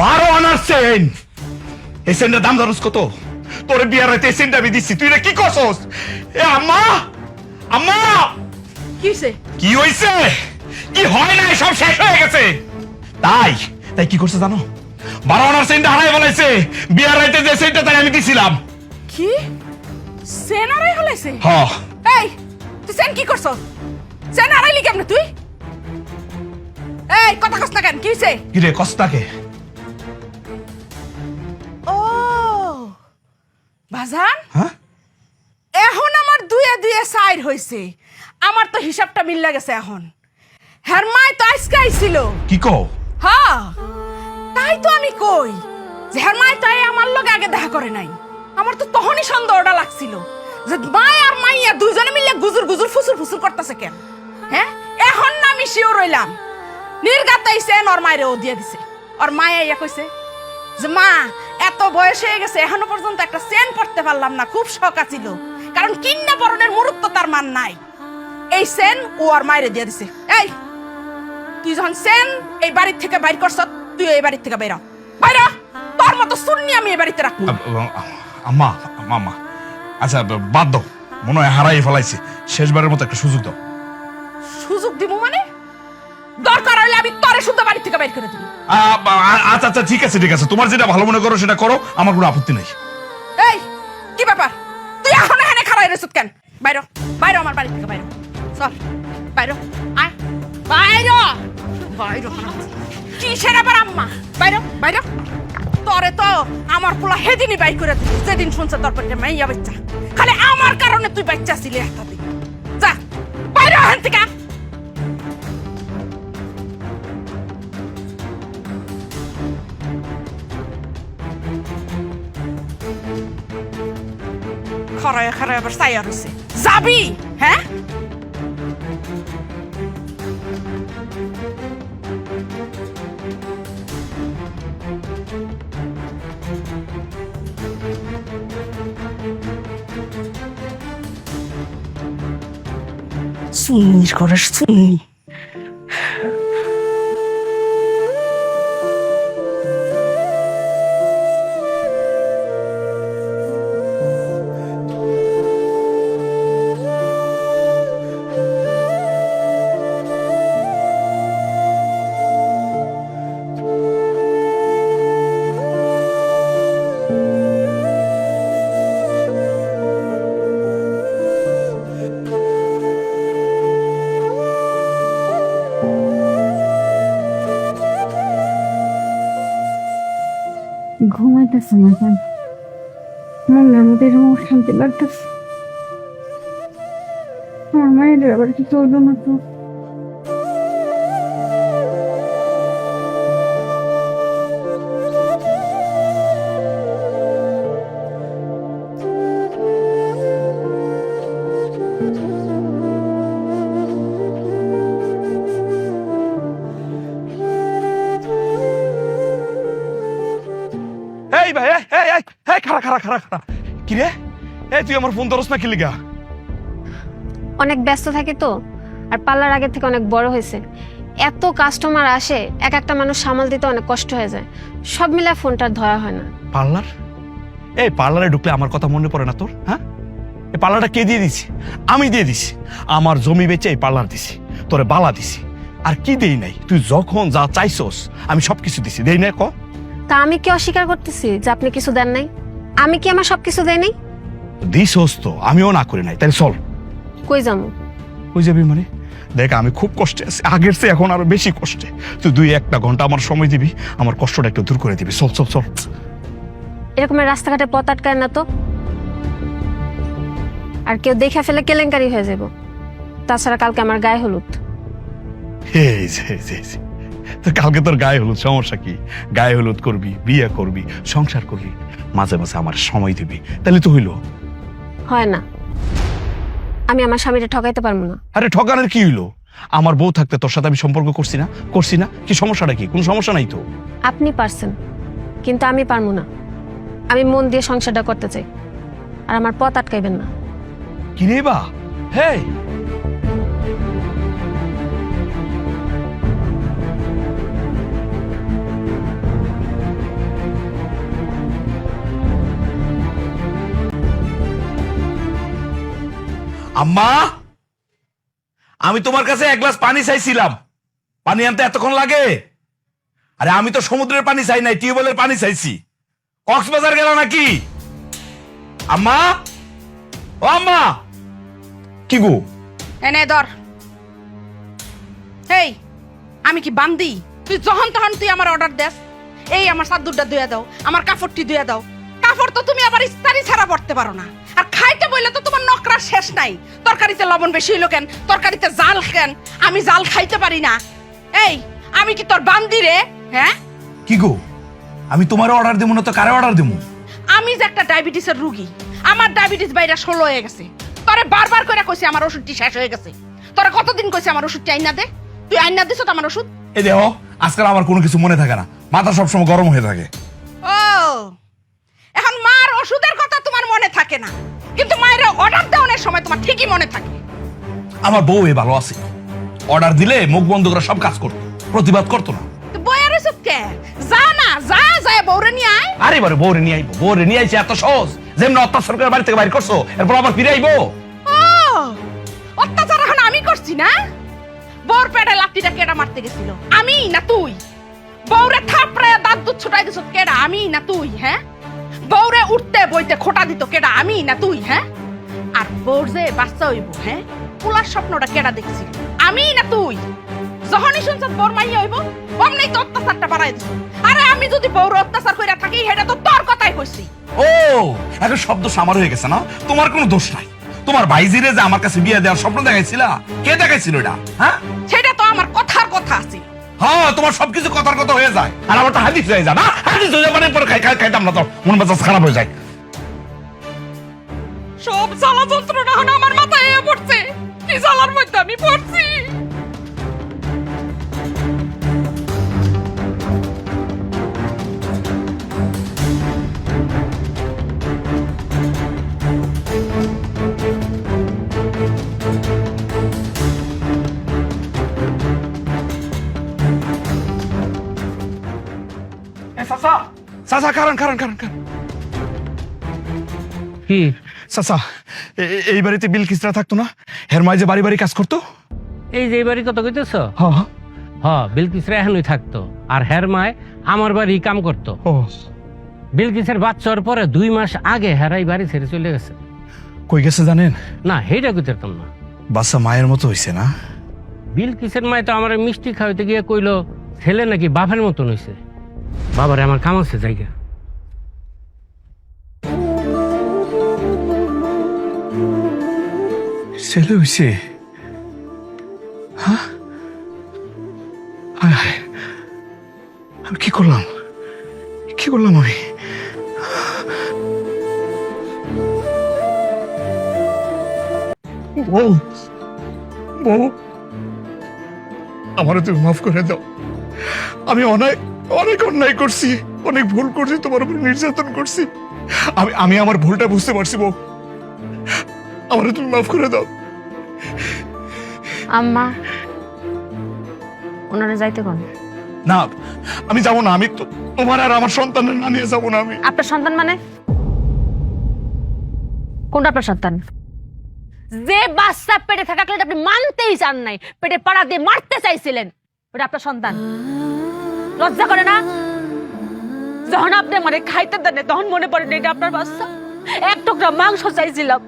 বারো আনার সেন এই সেনটার দাম ধরস কত? তোর বিয়ার হইতে এই সেনটা আমি দিচ্ছি তুই কি করছস? এ আম্মা! আম্মা! কি হইছে? কি হইছে? কি হয় না সব শেষ হয়ে গেছে। তাই তাই কি করছে জানো? বারো আনার সেনটা হারাই বলাইছে বিয়ার হইতে যে সেনটা তাই আমি দিছিলাম। কি? সেনারাই হলাইছে হ। এই তুই সেন কি করছ সেন হারাইলি কেমনে তুই? এই কথা কস না কেন? কি হইছে? কি রে কস্তাকে ও বাজান? হ্যাঁ? এখন আমার দুয়ে দুয়ে সাইড হইছে। আমার তো হিসাবটা মিল্লা গেছে এখন। হের মাই তো আজকে আইছিল। কি কও? হ্যাঁ তাই তো আমি কই যে হের মাই তাই আমার লগে আগে দেখা করে নাই। আমার তো তখনই সন্দেহটা লাগছিল যে মাই আর মাইয়া দুইজনে মিলে গুজুর গুজুর ফুসুর ফুসুর করতেছে কেন? হ্যাঁ এখন না আমি শিওর রইলাম নির্গাতাইছে ওর মায়ের ও দিয়ে দিছে। ওর মায়ে ইয়া কইছে যে মা এত বয়স হয়ে গেছে এখনও পর্যন্ত একটা চেন পড়তে পারলাম না খুব শখ আছিল। কারণ কিন্না পরনের মুরুত্ব তার মান নাই। এই সেন ও আর মায়ের দিয়ে দিছে। এই তুই যখন সেন এই বাড়ির থেকে বাইর করছ তুই এই বাড়ির থেকে বাইর হ। বাইর তোর মতো শুননি আমি এই বাড়িতে রাখব। আম্মা আম্মা আচ্ছা বাদ দাও। মনে হয় হারাই ফেলাইছে। শেষবারের মতো একটা সুযোগ দাও। সুযোগ দিব মানে? দরকার শুদ্ধ বাড়ি থেকে বাইর করে দিব আচ্ছা আচ্ছা ঠিক আছে ঠিক আছে তোমার যেটা ভালো মনে করো সেটা করো আমার কোনো আপত্তি নেই এই কি ব্যাপার তুই এখন এখানে খাড়াই রেছত কেন বাইর। বাইর আমার বাড়ি থেকে বাইর। চল বাইর। আয় বাইর। বাইর। কিসের আবার আম্মা বাইর বাইর। তোরে তো আমার পোলা হেদিনই বাই করে দিল যেদিন শুনছে তোর পেটে মাইয়া বাচ্চা খালি আমার কারণে তুই বাচ্চা ছিলি একটা দিন যা বাইর হ থেকে খরায় খরায় আবার সাইয়া রয়েছে যাবি হ্যাঁ সুন্নি করে ঘুমাইতেছে না কেন মনের মধ্যে এরকম শান্তি লাগতেছে। আমার মায়ের আবার কি চলবে না তো। এই ভাই এই এই এই খারা খারা খারা খারা কি রে এই তুই আমার ফোন ধরস না কি লিগা? অনেক ব্যস্ত থাকি তো আর পার্লার আগের থেকে অনেক বড় হয়েছে। এত কাস্টমার আসে এক একটা মানুষ সামাল দিতে অনেক কষ্ট হয়ে যায়। সব মিলে ফোনটা ধরা হয় না। পার্লার? এই পার্লারে ঢুকলে আমার কথা মনে পড়ে না তোর হ্যাঁ? এই পার্লারটা কে দিয়ে দিছি? আমি দিয়ে দিছি। আমার জমি বেচে এই পার্লার দিছি তোরে বালা দিছি। আর কি দেই নাই? তুই যখন যা চাইছস আমি সবকিছু দিছি। দেই নাই ক? তা আমি কি অস্বীকার করতেছি যে আপনি কিছু দেন নাই? আমি কি আমার সব কিছু দেই নাই? দিছস তো আমিও না করি নাই। তাহলে চল। কই যাব? ওই যাবি মানে? দেখ আমি খুব কষ্টে আছি। আগের চেয়ে এখন আরও বেশি কষ্টে। তুই দুই একটা ঘণ্টা আমার সময় দিবি আমার কষ্টটা একটু দূর করে দিবি। চল চল চল। এরকম রাস্তাঘাটে পথ আটকায় না তো? আর কেউ দেখে ফেলে কেলেঙ্কারি হয়ে যাব। তাছাড়া কালকে আমার গায়ে হলুদ। এই যে এই যে, এই যে। তো কালকে তোর গায়ে হলুদ সমস্যা কি? গায়ে হলুদ করবি বিয়ে করবি সংসার করবি মাঝে মাঝে আমার সময় দিবি। তাহলে তো হইল। হয় না। আমি আমার স্বামীটা ঠকাইতে পারব না। আরে ঠকানোর কি হইল? আমার বউ থাকতে তোর সাথে আমি সম্পর্ক করছি না? করছি না? কি সমস্যাটা কি? কোনো সমস্যা নাই তো? আপনি পারছেন কিন্তু আমি পারব না। আমি মন দিয়ে সংসারটা করতে চাই আর আমার পথ আটকাইবেন না। কি রে বা? হে আম্মা, আমি তোমার কাছে এক গ্লাস পানি চাইছিলাম। পানি আনতে এতক্ষণ লাগে? আরে, আমি তো সমুদ্রের পানি চাই নাই, টিউবওয়েলের পানি চাইছি। কক্সবাজার গেল নাকি? আম্মা, ও আম্মা। কি গো? এনে ধর। এই আমি কি বান্দি? তুই যখন তখন তুই আমার অর্ডার দেস। এই আমার চাদুরটা ধুয়ে দাও, আমার কাপড়টি ধুয়ে দাও। কাপড় তো তুমি আবার ইস্তারি ছাড়া পড়তে পারো না। আর খাইতে বললে তো তোমার নকরার শেষ নাই। তরকারিতে লবণ বেশি হইল কেন? তরকারিতে জাল কেন? আমি জাল খাইতে পারি না। এই আমি কি তোর বান্দি রে? হ্যাঁ? কি গো? আমি তোমার অর্ডার দেবো না তো কারে অর্ডার দেবো আমি যে একটা ডায়াবেটিসের রুগী আমার ডায়াবেটিস বাইরে ষোলো হয়ে গেছে। তোরে বারবার করে কইছি আমার ওষুধটি শেষ হয়ে গেছে। তোরা কতদিন কইছে আমার ওষুধটি আইনা দে? তুই আইনা দিছ তো আমার ওষুধ? এ দেহ আজকাল আমার কোনো কিছু মনে থাকে না। মাথা সবসময় গরম হয়ে থাকে। থাকে না। কিন্তু মায়ের অর্ডার দেওয়ার সময় তোমার ঠিকই মনে থাকে। আমার বউ এ ভালো আছে। অর্ডার দিলে মুখ বন্ধ করে সব কাজ করতো। প্রতিবাদ করতো না। বইয়ের ওষুধ কে? যা না যা যায় বউরে নিয়ে আয়। আরে বারে বউরে নিয়ে আইবো। বউরে নিয়ে আইছে এত সহজ। যেমন অত্যাচার করে বাড়ি থেকে বাইর করছ এরপর আবার ফিরে আইবো। ও অত্যাচার এখন আমি করছি না? বউর পেটে লাঠিটা কেডা মারতে গেছিল? আমি না তুই? বউরে থাপড়ায় দাঁত দুধ ছুটাই দিছ কেডা? আমি না তুই হ্যাঁ? বউরে উঠতে বইতে খোটা দিত কেডা আমি না তুই হ্যাঁ? আর বউর যে বাচ্চা হইব হ্যাঁ? পুলার স্বপ্নটা কেডা দেখছিল আমি না তুই? যখনই শুনছ বউর মাইয়া হইব অমনি তো অত্যাচারটা বাড়াই দিছ। আরে আমি যদি বউর অত্যাচার কইরা থাকি সেটা তো তোর কথাই কইছি। ও এখন শব্দ সামার হয়ে গেছে না? তোমার কোনো দোষ নাই। তোমার ভাইজিরে যে আমার কাছে বিয়ে দেওয়ার স্বপ্ন দেখাইছিলা কে দেখাইছিল এটা হ্যাঁ? সেটা হ্যাঁ তোমার সবকিছু কথার কথা হয়ে যায়। আর আমার তো হাদিস হয়ে যায়, না? হাদিস হয়ে যায় মানে পরে খাই খাই, খাইতাম না তো। মন মেজাজ খারাপ হয়ে যায়। সব জ্বালা যন্ত্রণা আমার মাথায় পড়ছে। কি জ্বালার মধ্যে আমি পড়ছি? চাচা চাচা কারণ কারণ কারণ কারণ কি চাচা এই বাড়িতে বিলকিসরা থাকতো না? হের যে বাড়ি বাড়ি কাজ করতো? এই যে এই বাড়ি কত কইতেছ? হ্যাঁ হ্যাঁ। হ বিলকিসরা এখনই থাকতো। আর হের মায় আমার বাড়ি কাম করতো। ও। বিলকিসের বাচ্চার পরে দুই মাস আগে হেরাই বাড়ি ছেড়ে চলে গেছে। কই গেছে জানেন? না সেইটা কইতাম না। বাচ্চা মায়ের মতো হইছে না? বিলকিসের মায় তো আমার মিষ্টি খাওয়াইতে গিয়ে কইলো ছেলে নাকি বাপের মতন হইছে। বাবারে আমার কাম আছে জায়গা। ছেলে হইছে। হ্যাঁ। আমি কি করলাম? কি করলাম আমি? বউ বউ। আমারে তুমি মাফ করে দাও। আমি অনেক অনেক অন্যায় করছি অনেক ভুল করছি তোমার উপর নির্যাতন করছি। আমি আমি আমার ভুলটা বুঝতে পারছি বউ। আমারে তুমি মাফ করে দাও। আম্মা ওনারা যাইতে কোন না আমি যাব না আমি তো তোমার আর আমার সন্তানের না নিয়ে যাব না আমি। আপনার সন্তান মানে? কোনটা আপনার সন্তান? যে বাচ্চা পেটে থাকাকালীন আপনি মানতেই চান নাই পেটে পাড়া দিয়ে মারতে চাইছিলেন ওটা আপনার সন্তান। লজ্জা করে না? যখন আপনি মানে খাইতে দেন তখন মনে পড়ে এটা আপনার বাচ্চা? এক টুকরা মাংস চাইছিলাম।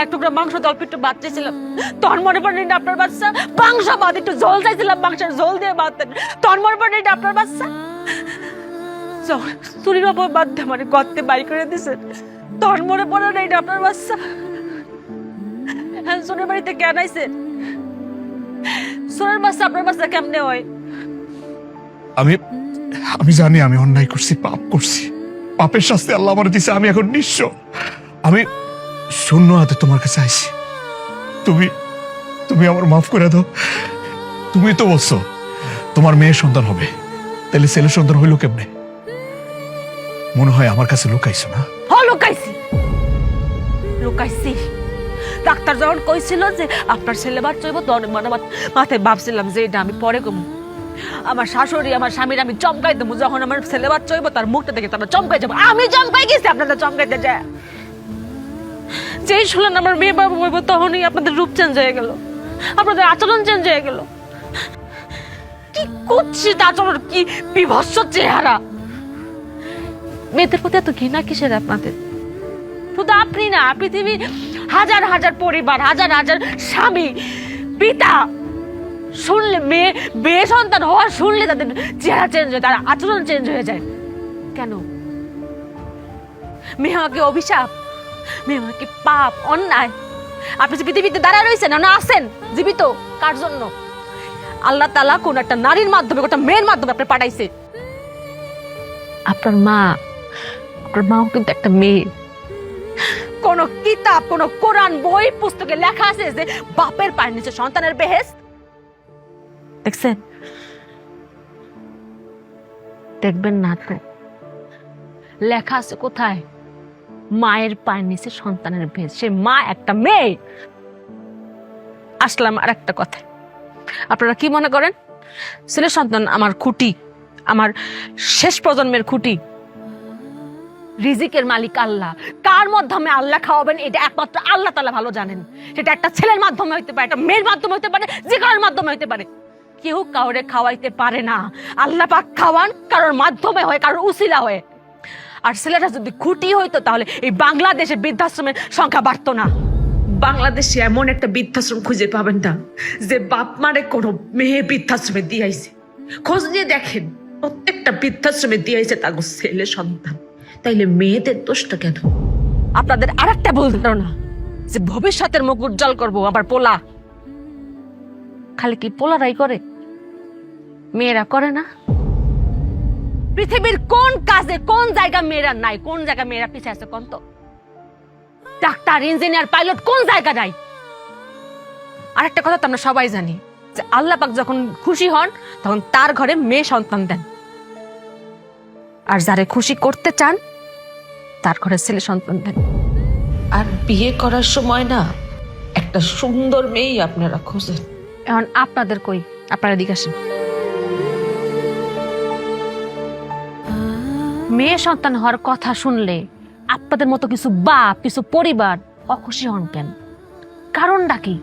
এক টুকরা মাংস অল্প একটু ভাত চাইছিলাম তখন মনে পড়ে না আপনার বাচ্চা? মাংস ভাত একটু ঝোল চাইছিলাম মাংসের জল দিয়ে ভাতেন তখন মনে পড়ে এটা আপনার বাচ্চা? যখন চুরির বাদ দিয়ে মানে গর্তে বাই করে দিছে, তখন মনে পড়ে এটা আপনার বাচ্চা? হ্যাঁ সোনের বাড়িতে কেন আইছে। সোনের বাচ্চা আপনার বাচ্চা কেমনে হয়? আমি আমি জানি আমি অন্যায় করছি, পাপ করছি। পাপের শাস্তি আল্লাহ আমার দিছে, আমি এখন নিঃস্ব। আমি শূন্য হাতে তোমার কাছে আইছি। তুমি তুমি আমার মাফ করে দাও। তুমি তো বলছো, তোমার মেয়ে সন্তান হবে। তাহলে ছেলে সন্তান হইল কেমনে? মনে হয় আমার কাছে লুকাইছো না? হ, লুকাইছি। লুকাইছি। ডাক্তার যখন কইছিল যে আপনার ছেলে বাচ্চা হইব, তখন মানে মাথায় ভাবছিলাম যে এটা আমি পরে কম। আমার শাশুড়ি, আমার স্বামীর আমি চমকাই দেবো। যখন আমার ছেলে বাচ্চা হইব, তার মুখটা দেখে তারা চমকাই যাব। আমি চমকাই গেছি আপনাদের চমকাইতে যায় যেই শুনলেন আমার মেয়ে বাবু হইব, তখনই আপনাদের রূপ চেঞ্জ হয়ে গেল। আপনাদের আচরণ চেঞ্জ হয়ে গেল। কি করছে আচরণ, কি বিভৎস চেহারা। মেয়েদের প্রতি এত ঘৃণা কিসের আপনাদের? শুধু আপনি না পৃথিবীর হাজার হাজার পরিবার, হাজার হাজার স্বামী, পিতা শুনলে মেয়ে মেয়ে সন্তান হওয়া শুনলে তাদের চেহারা চেঞ্জ হয়, তার আচরণ চেঞ্জ হয়ে যায়। কেন? মেয়ে আমাকে অভিশাপ, মেয়ে আমাকে পাপ, অন্যায়। আপনি যে পৃথিবীতে দাঁড়ায় রয়েছেন না আছেন, জীবিত, কার জন্য? আল্লাহ তালা কোন একটা নারীর মাধ্যমে একটা মেয়ের মাধ্যমে আপনি পাঠাইছে। আপনার মা, আপনার মাও কিন্তু একটা মেয়ে। কোন কিতাব, কোন কোরআন, বই, পুস্তকে লেখা আছে যে বাপের পায়ের নিচে সন্তানের বেহেস দেখছেন? দেখবেন না তো। লেখা আছে কোথায়? মায়ের পায়ের নিচে সন্তানের ভেদ। সে মা একটা মেয়ে। আসলাম আর একটা কথা আপনারা কি মনে করেন? ছেলে সন্তান আমার খুঁটি, আমার শেষ প্রজন্মের খুঁটি। রিজিকের মালিক আল্লাহ। কার মাধ্যমে আল্লাহ খাওয়াবেন এটা একমাত্র আল্লাহ তালা ভালো জানেন। সেটা একটা ছেলের মাধ্যমে হইতে পারে, একটা মেয়ের মাধ্যমে হইতে পারে, যে কারোর মাধ্যমে হইতে পারে। কেউ কাউরে খাওয়াইতে পারে না। আল্লাহ পাক খাওয়ান কারোর মাধ্যমে হয় কারোর উসিলা হয়ে। আর ছেলেটা যদি খুঁটি হইতো তাহলে এই বাংলাদেশে বৃদ্ধাশ্রমের সংখ্যা বাড়তো না। বাংলাদেশে এমন একটা বৃদ্ধাশ্রম খুঁজে পাবেন না যে বাপ মারে কোনো মেয়ে বৃদ্ধাশ্রমে দিয়াইছে। খোঁজ নিয়ে দেখেন প্রত্যেকটা বৃদ্ধাশ্রমে দিয়াইছে তাগো ছেলে সন্তান। তাইলে মেয়েদের দোষটা কেন? আপনাদের আর একটা ভুল ধারণা যে ভবিষ্যতের মুখ উজ্জ্বল করব আবার পোলা। খালি কি পোলারাই করে? মেয়েরা করে না। পৃথিবীর কোন কাজে কোন জায়গা মেয়েরা নাই? কোন জায়গা মেয়েরা পিছিয়ে আছে কোন তো? ডাক্তার ইঞ্জিনিয়ার পাইলট কোন জায়গা নাই? আরেকটা কথা তো আমরা সবাই জানি যে আল্লাহ পাক যখন খুশি হন তখন তার ঘরে মেয়ে সন্তান দেন। আর যারে খুশি করতে চান তার ঘরে ছেলে সন্তান দেন। আর বিয়ে করার সময় না একটা সুন্দর মেয়েই আপনারা খোঁজেন। এখন আপনাদের কই? আপনারা দিকে আসেন। মেয়ে সন্তান হওয়ার কথা শুনলে আপনাদের মতো কিছু বাপ, কিছু পরিবার অখুশি হন কেন? কারণটা কি?